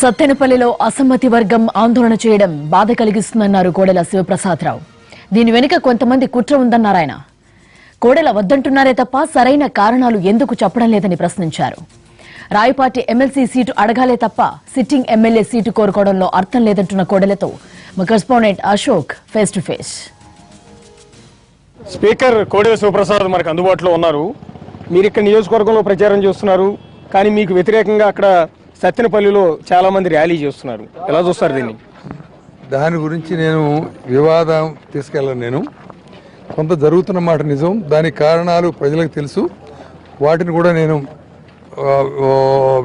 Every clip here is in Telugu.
సత్తెనపల్లిలో అసమ్మతి వర్గం ఆందోళన చేయడం బాధ కలిగిస్తుందన్నారు కోడెల శివప్రసాదరావు. దీని వెనుక కొంతమంది కుట్ర ఉందన్నారు ఆయన. కోడెల వద్దంటున్నారే తప్ప సరైన కారణాలు ఎందుకు చెప్పడం లేదని ప్రశ్నించారు. రాయపాటి ఎమ్మెల్సీ సీటు అడగాలే తప్ప సిట్టింగ్ ఎమ్మెల్యే సీటు కోరుకోవడంలో అర్థం లేదంటున్న కోడెలతో మా correspondent Ashok face to face. Speaker Kodela Sivaprasad మనకు అందుబాటులో ఉన్నారు. మీరు ఇక్కడ నియోజకవర్గంలో ప్రచారం చేస్తున్నారు. కానీ మీకు వ్యతిరేకంగా అక్కడ సత్తెనపల్లిలో చాలా మంది ర్యాలీ చేస్తున్నారు. ఎలా చూస్తారు దీన్ని? దాని గురించి నేను వివాదం తీసుకెళ్ళను నేను. కొంత జరుగుతున్న మాట నిజం. దానికి కారణాలు ప్రజలకు తెలుసు. వాటిని కూడా నేను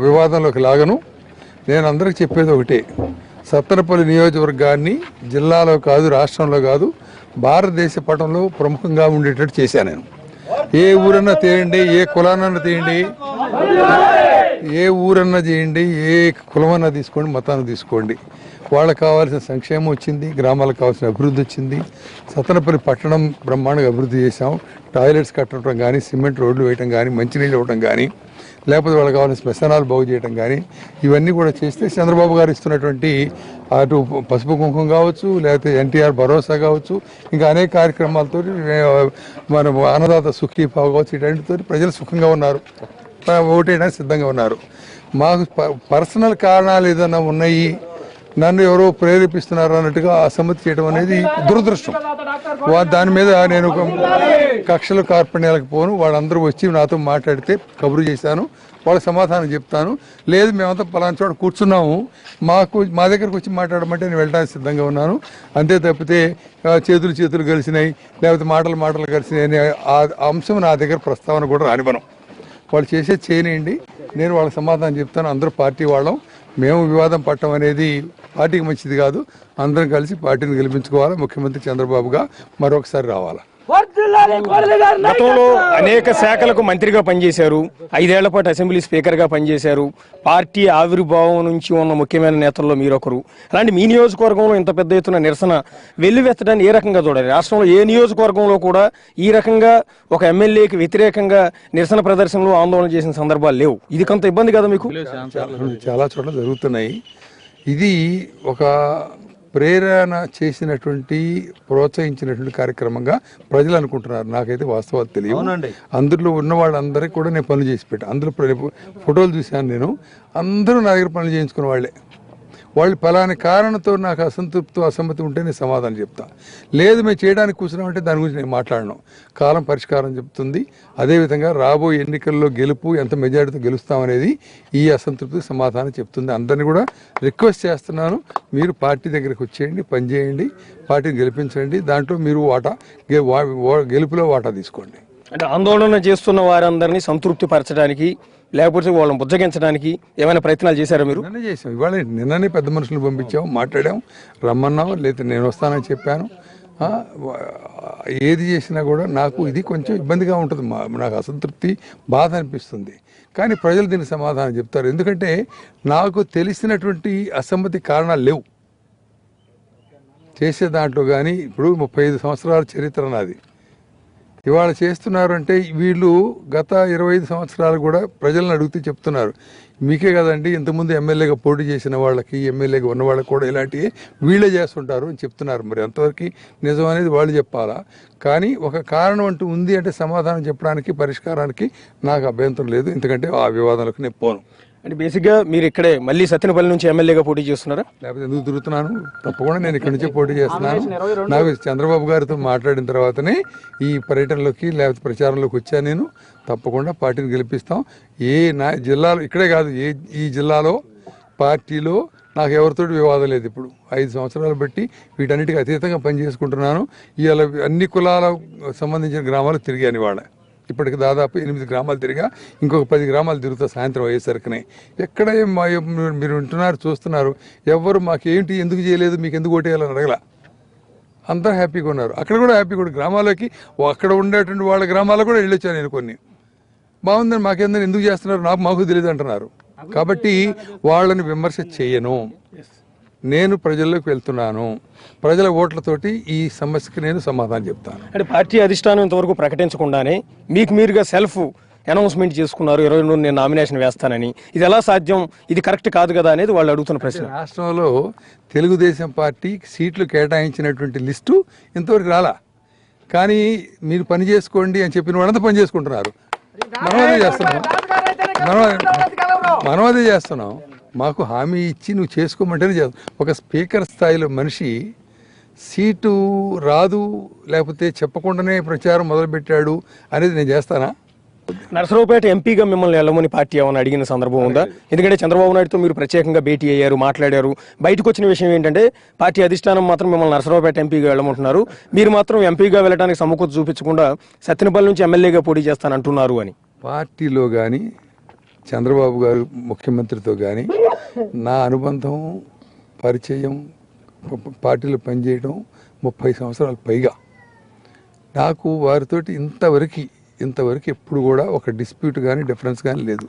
వివాదంలోకి లాగను. నేను అందరికి చెప్పేది ఒకటే. సత్తనపల్లి నియోజకవర్గాన్ని జిల్లాలో కాదు రాష్ట్రంలో కాదు భారతదేశ పటంలో ప్రముఖంగా ఉండేటట్టు చేశాను నేను. ఏ ఊరన్నా తీయండి ఏ కులానన్నా తీయండి ఏ ఊరన్నా చేయండి ఏ కులమన్నా తీసుకోండి మతాన్ని తీసుకోండి. వాళ్ళకి కావాల్సిన సంక్షేమం వచ్చింది గ్రామాలకు కావాల్సిన అభివృద్ధి వచ్చింది. సతనపల్లి పట్టణం బ్రహ్మాండంగా అభివృద్ధి చేశాం. టాయిలెట్స్ కట్టడం కానీ సిమెంట్ రోడ్లు వేయటం కానీ మంచినీళ్ళు ఇవ్వడం కానీ లేకపోతే వాళ్ళకి కావాల్సిన శ్మశానాలు బాగు చేయటం కానీ ఇవన్నీ కూడా చేస్తే చంద్రబాబు గారు ఇస్తున్నటువంటి అటు పసుపు కుంకుమ కావచ్చు లేకపోతే ఎన్టీఆర్ భరోసా కావచ్చు ఇంకా అనేక కార్యక్రమాలతో మన అన్నదాత సుఖీ భావ కావచ్చు ఇటువంటితో ప్రజలు సుఖంగా ఉన్నారు. ఓటేయడానికి సిద్ధంగా ఉన్నారు. మాకు పర్సనల్ కారణాలు ఏదైనా ఉన్నాయి? నన్ను ఎవరో ప్రేరేపిస్తున్నారు అన్నట్టుగా అసమ్మతి చేయడం అనేది దురదృష్టం. వా- దాని మీద నేను ఒక కక్షలు కార్పణ్యాలకు పోను. వాళ్ళందరూ వచ్చి నాతో మాట్లాడితే కబురు చేశాను. వాళ్ళ సమాధానం చెప్తాను. లేదు మేమంతా పలానా చోట కూర్చున్నాము. మాకు మా దగ్గరకు వచ్చి మాట్లాడమంటే నేను వెళ్ళడానికి సిద్ధంగా ఉన్నాను. అంతే తప్పితే చేతులు చేతులు కలిసినాయి. లేకపోతే మాటలు మాటలు కలిసినాయి అనే ఆ అంశం నా దగ్గర ప్రస్తావన కూడా రానివ్వను. వాళ్ళు చేసే చేయనియండి. నేను వాళ్ళకి సమాధానం చెప్తాను. అందరూ పార్టీ వాళ్ళం. మేము వివాదం పట్టడం అనేది పార్టీకి మంచిది కాదు. అందరం కలిసి పార్టీని గెలిపించుకోవాలి. ముఖ్యమంత్రి చంద్రబాబుగా మరొకసారి రావాలా. గతంలో అనేక శాఖలకు మంత్రిగా పనిచేశారు. ఐదేళ్ళ పాటు అసెంబ్లీ స్పీకర్గా పనిచేశారు. పార్టీ ఆవిర్భావం నుంచి ఉన్న ముఖ్యమైన నేతల్లో మీరొకరు. అలాంటి మీ నియోజకవర్గంలో ఇంత పెద్ద ఎత్తున నిరసన వెల్లువెత్తడాన్ని ఏ రకంగా చూడాలి? రాష్ట్రంలో ఏ నియోజకవర్గంలో కూడా ఈ రకంగా ఒక ఎమ్మెల్యేకి వ్యతిరేకంగా నిరసన ప్రదర్శనలు ఆందోళన చేసిన సందర్భాలు లేవు. ఇది కొంత ఇబ్బంది కదా మీకు? చాలా- చాలా చోట్ల జరుగుతున్నాయి. ఇది ఒక ప్రేరణ చేసినటువంటి ప్రోత్సహించినటువంటి కార్యక్రమంగా ప్రజలు అనుకుంటున్నారు. నాకైతే వాస్తవాలు తెలియవు. అందులో ఉన్న వాళ్ళందరికీ కూడా నేను పనులు చేసి పెట్టాను అందులో ఫోటోలు చూశాను నేను. అందరూ నా దగ్గర పనులు చేయించుకున్న వాళ్ళే. వాళ్ళు ఫలాని కారణంతో నాకు అసంతృప్తి అసమ్మతి ఉంటే నేను సమాధానం చెప్తా. లేదు మేము చేయడానికి కూర్చున్నామంటే దాని గురించి నేను మాట్లాడను. కాలం పరిష్కారం చెప్తుంది. అదేవిధంగా రాబోయే ఎన్నికల్లో గెలుపు ఎంత మెజారిటీతో గెలుస్తామనేది ఈ అసంతృప్తికి సమాధానం చెప్తుంది. అందరినీ కూడా రిక్వెస్ట్ చేస్తున్నాను మీరు పార్టీ దగ్గరికి వచ్చేయండి పనిచేయండి పార్టీని గెలిపించండి దాంట్లో మీరు వాటా గె- వా- గెలుపులో వాటా తీసుకోండి. అంటే ఆందోళన చేస్తున్న వారందరినీ సంతృప్తి పరచడానికి లేకపోతే వాళ్ళని బుజ్జగించడానికి ఏమైనా ప్రయత్నాలు చేశారా మీరు? నిన్ననే చేసాం ఇవాళ నిన్ననే పెద్ద మనుషులు పంపించాము మాట్లాడాం. రమ్మన్నాం లేదా నేను వస్తానని చెప్పాను. ఏది చేసినా కూడా నాకు ఇది కొంచెం ఇబ్బందిగా ఉంటుంది. మా- నాకు అసంతృప్తి బాధ అనిపిస్తుంది. కానీ ప్రజలు దీనికి సమాధానం చెప్తారు. ఎందుకంటే నాకు తెలిసినటువంటి అసమ్మతి కారణాలు లేవు. చేసే దాంట్లో కానీ ఇప్పుడు ముప్పై ఐదు సంవత్సరాల చరిత్ర నాది. ఇవాళ చేస్తున్నారు అంటే వీళ్ళు గత ఇరవై ఐదు సంవత్సరాలు కూడా ప్రజలను అడిగితే చెప్తున్నారు. మీకే కదండి ఇంతకుముందు ఎమ్మెల్యేగా పోటీ చేసిన వాళ్ళకి ఎమ్మెల్యేగా ఉన్న వాళ్ళకి కూడా ఇలాంటివి వీళ్ళే చేస్తుంటారు అని చెప్తున్నారు. మరి అంతవరకు నిజం అనేది వాళ్ళు చెప్పాలా? కానీ ఒక కారణం అంటూ ఉంది అంటే సమాధానం చెప్పడానికి పరిష్కారానికి నాకు అభ్యంతరం లేదు. ఎందుకంటే ఆ వివాదాలకు నేను పోను. అంటే బేసిక్గా మీరు ఇక్కడే మళ్ళీ సత్యనపల్లి నుంచి ఎమ్మెల్యేగా పోటీ చేస్తున్నారా? లేకపోతే ఎందుకు తిరుగుతున్నాను? తప్పకుండా నేను ఇక్కడి నుంచి పోటీ చేస్తున్నాను. నాకు చంద్రబాబు గారితో మాట్లాడిన తర్వాతనే ఈ పర్యటనలోకి లేకపోతే ప్రచారంలోకి వచ్చాను నేను. తప్పకుండా పార్టీని గెలిపిస్తాం. ఏ నా జిల్లాలో ఇక్కడే కాదు ఏ ఈ జిల్లాలో పార్టీలో నాకు ఎవరితోటి వివాదం లేదు ఇప్పుడు. ఐదు సంవత్సరాలు బట్టి వీటన్నిటికీ అతీతంగా పనిచేసుకుంటున్నాను. ఇవాళ అన్ని కులాలకు సంబంధించిన గ్రామాలు తిరిగాను ఇవాళ. ఇప్పటికి దాదాపు ఎనిమిది గ్రామాలు తిరిగా ఇంకొక పది గ్రామాలు తిరుగుతా సాయంత్రం అయ్యేసరికినే. ఎక్కడ మీరు- వింటున్నారు చూస్తున్నారు ఎవరు మాకేంటి ఎందుకు చేయలేదు మీకు ఎందుకు ఓటేయాలని అడగల. అందరూ హ్యాపీగా ఉన్నారు. అక్కడ కూడా హ్యాపీగా ఉన్నారు. గ్రామాలకి అక్కడ ఉండేటువంటి వాళ్ళ గ్రామాలకు కూడా వెళ్ళొచ్చాను నేను కొన్ని. బాగుందని మాకేందని ఎందుకు చేస్తున్నారు నాకు మాకు తెలియదు అంటున్నారు. కాబట్టి వాళ్ళని విమర్శ చేయను. నేను ప్రజల్లోకి వెళ్తున్నాను. ప్రజల ఓట్లతోటి ఈ సమస్యకి నేను సమాధానం చెప్తాను. అంటే పార్టీ అధిష్టానం ఇంతవరకు ప్రకటించకుండానే మీకు మీరుగా సెల్ఫ్ అనౌన్స్మెంట్ చేసుకున్నారు. ఇరవై రెండు నేను నామినేషన్ వేస్తానని. ఇది ఎలా సాధ్యం? ఇది కరెక్ట్ కాదు కదా అనేది వాళ్ళు అడుగుతున్న ప్రశ్న. రాష్ట్రంలో తెలుగుదేశం పార్టీ సీట్లు కేటాయించినటువంటి లిస్టు ఇంతవరకు రాలా. కానీ మీరు పని చేసుకోండి అని చెప్పిన వాళ్ళంతా పని చేసుకుంటున్నారు. మనం చేస్తున్నాం. మనం మనం అదే చేస్తున్నాం మాకు హామీ ఇచ్చి నువ్వు చేసుకోమంటేనే చేస్తాం ఒక స్పీకర్ స్థాయిలో మనిషి సీటు రాదు లేకపోతే చెప్పకుండానే ప్రచారం మొదలుపెట్టాడు అనేది నేను చేస్తానా? నరసరావుపేట ఎంపీగా మిమ్మల్ని వెళ్ళమని పార్టీ ఏమైనా అడిగిన సందర్భం ఉందా? ఎందుకంటే చంద్రబాబు నాయుడుతో మీరు ప్రత్యేకంగా భేటీ అయ్యారు మాట్లాడారు. బయటకు వచ్చిన విషయం ఏంటంటే పార్టీ అధిష్టానం మాత్రం మిమ్మల్ని నరసరావుపేట ఎంపీగా వెళ్ళమంటున్నారు మీరు మాత్రం ఎంపీగా వెళ్ళడానికి సముఖత చూపించకుండా సత్యనపల్లి నుంచి ఎమ్మెల్యేగా పోటీ చేస్తానంటున్నారు అని. పార్టీలో కానీ చంద్రబాబు గారు ముఖ్యమంత్రితో కానీ నా అనుబంధం పరిచయం పార్టీలో పనిచేయడం ముప్పై సంవత్సరాలు పైగా. నాకు వారితోటి ఇంతవరకు ఇంతవరకు ఎప్పుడు కూడా ఒక డిస్ప్యూట్ కానీ డిఫరెన్స్ కానీ లేదు.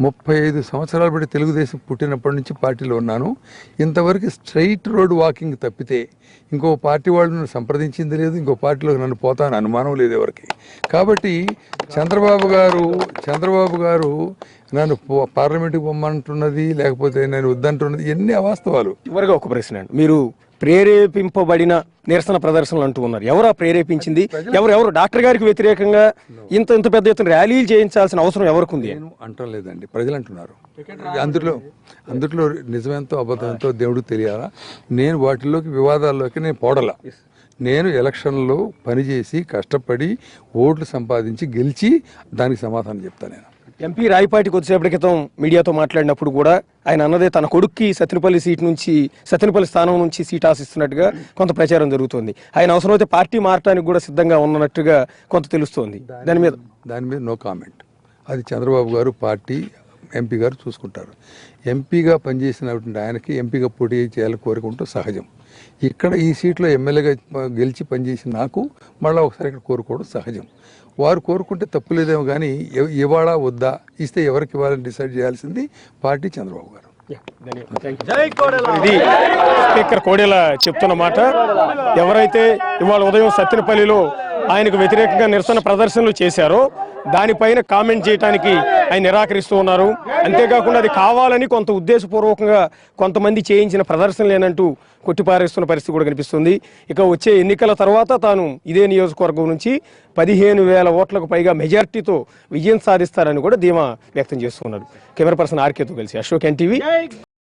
ముప్పై ఐదు సంవత్సరాలు బట్టి తెలుగుదేశం పుట్టినప్పటి నుంచి పార్టీలో ఉన్నాను. ఇంతవరకు స్ట్రైట్ రోడ్ వాకింగ్ తప్పితే ఇంకో పార్టీ వాళ్ళు నన్ను సంప్రదించింది లేదు ఇంకో పార్టీలో నన్ను పోతాను అనుమానం లేదు ఎవరికి. కాబట్టి చంద్రబాబు గారు చంద్రబాబు గారు నన్ను పార్లమెంటుకి పొమ్మంటున్నది లేకపోతే నేను వద్దంటున్నది ఎన్ని అవాస్తవాలు. చివరిగా ఒక ప్రశ్న అండి. మీరు ప్రేరేపింపబడిన నిరసన ప్రదర్శనలు అంటూ ఉన్నారు. ఎవరు ఆ ప్రేరేపించింది? ఎవరు ఎవరు? డాక్టర్ గారికి వ్యతిరేకంగా ఇంత ఇంత పెద్ద ఎత్తున ర్యాలీలు చేయించాల్సిన అవసరం ఎవరికి ఉంది? నేను అంటం లేదండి. ప్రజలు అంటున్నారు. అందులో అందులో నిజమెంతో అబద్ధంతో దేవుడు తెలియాలా? నేను వాటిల్లోకి వివాదాల్లోకి నేను పోడలా? నేను ఎలక్షన్లో పనిచేసి కష్టపడి ఓట్లు సంపాదించి గెలిచి దానికి సమాధానం చెప్తాను నేను. ఎంపీ రాయపాటి కొద్దిసేపటి క్రితం మీడియాతో మాట్లాడినప్పుడు కూడా ఆయన అన్నదే తన కొడుక్కి సత్యనపల్లి సీట్ నుంచి సత్యనపల్లి స్థానం నుంచి సీట్ ఆశిస్తున్నట్టుగా కొంత ప్రచారం జరుగుతోంది. ఆయన అవసరమైతే పార్టీ మారటానికి కూడా సిద్ధంగా ఉన్నట్టుగా కొంత తెలుస్తోంది. దాని మీద దాని మీద నో కామెంట్ అది చంద్రబాబు గారు పార్టీ ఎంపీ గారు చూసుకుంటారు. ఎంపీగా పనిచేసినటువంటి ఆయనకి ఎంపీగా పోటీ చేయాలని కోరుకుంటూ సహజం. ఇక్కడ ఈ సీట్లో ఎమ్మెల్యేగా గెలిచి పనిచేసిన నాకు మళ్ళీ ఒకసారి ఇక్కడ కోరుకోవడం సహజం. వారు కోరుకుంటే తప్పులేదేమో కానీ ఎవ- ఇవాళ వద్దా ఇస్తే ఎవరికి ఇవ్వాలని డిసైడ్ చేయాల్సింది పార్టీ చంద్రబాబు గారు. ఇది స్పీకర్ కోడెల చెప్తున్న మాట. ఎవరైతే ఇవాళ ఉదయం సత్యనపల్లిలో ఆయనకు వ్యతిరేకంగా నిరసన ప్రదర్శనలు చేశారో దానిపైన కామెంట్ చేయడానికి ఆయన నిరాకరిస్తూ ఉన్నారు. అంతేకాకుండా అది కావాలని కొంత ఉద్దేశపూర్వకంగా కొంతమంది చేయించిన ప్రదర్శనలేనంటూ కొట్టిపారేస్తున్న పరిస్థితి కూడా కనిపిస్తుంది. ఇక వచ్చే ఎన్నికల తర్వాత తాను ఇదే నియోజకవర్గం నుంచి పదిహేను వేల ఓట్లకు పైగా మెజార్టీతో విజయం సాధిస్తారని కూడా ధీమా వ్యక్తం చేస్తున్నారు కెమెరా పర్సన్ ఆర్కేతో కలిసి అశోక్ ఎన్టీవీ.